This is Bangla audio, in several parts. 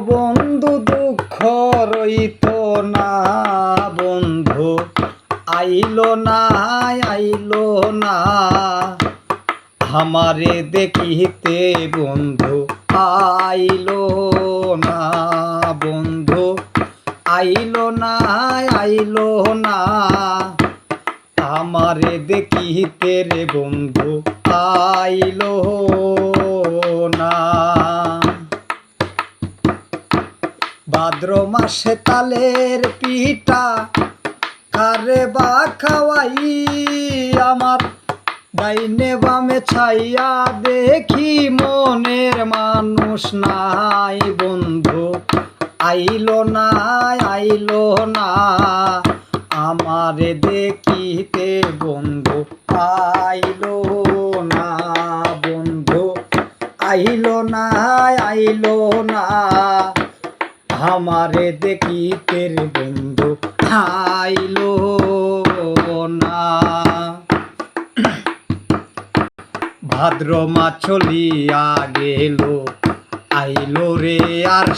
বন্ধু দুঃখ রইত না বন্ধু। আইলো না আইলো না। আমারে দেখিতে বন্ধু, আইলো না বন্ধু। আইলো না আইলো না। আমারে দেখিতে রে বন্ধু, আইলো ভাদ্র মাসে তালের পিঠা কারে বা খাওয়াই? আমার ডাইনে বামে ছাইয়া দেখি মনের মানুষ নাই বন্ধু। আইলো না আইলো না, আমারে দেখিতে বন্ধু। আইলো না বন্ধু, আইলো না আইলো না আমারে দেখিতে রে বন্ধু আইলো না। ভাদ্র মাছ চলিয়া গেল আইলো রে আর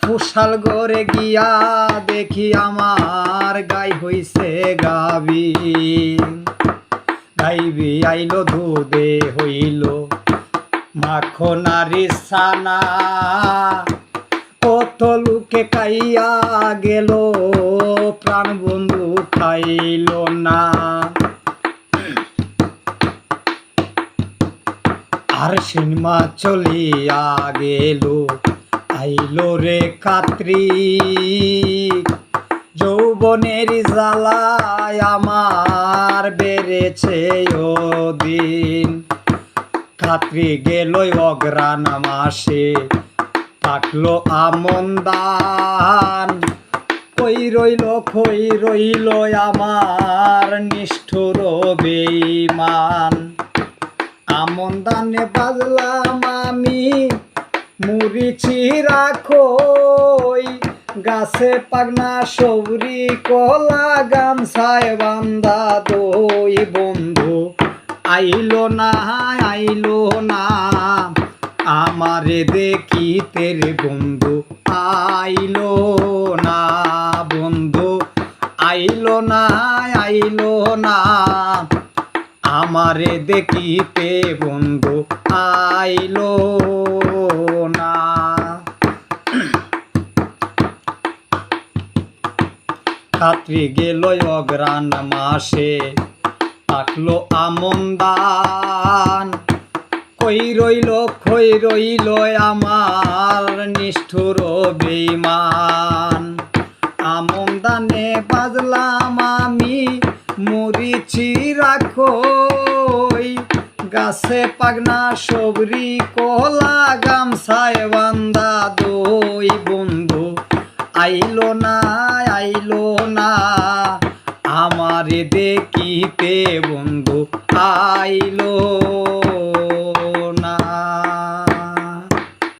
ফুসাল গড়ে গিয়া দেখি আমার গাই হইছে গাবি। গাইবি আইলো দুধে হইল মাখনারি সানা। কত লোকে কাইয়া গেল, প্রাণ বন্ধু খাইল না। আর সিনেমা চলিয়া গেল, আইলো রে কাত্রি যৌবনের জ্বালায় আমার বেড়েছে ও দিন কাত্রি গেল অগ্রাণ মাসে। থাকল আমন দান। কই রইল কই রইল আমার নিষ্ঠুর বেইমান আমন দানে বাজলাম আমি, মুড়িছি রাখই। গাছে পাগনা সবরি কলা গামছায় বান্দা দই বন্ধু। আইলো না আইলো না। আমারে দেখিতে রে বন্ধু আইলো না, বন্ধু। আইলো না আইলো না। আমারে দেখিতে বন্ধু আইলো না। খাত্রি গেল অগ্রাণ মাসে। থাকল আমন্দান কই রইল কই রইল আমার নিষ্ঠুর বেইমান আমন্দানে বাজলাম আমি মরিছি রাখই গাছে পাগনা সবরি, কলা গামছায় বান্দা দই। বন্ধু, আইলো না আইলো না। আমারে দেখিতে বন্ধু আইলো।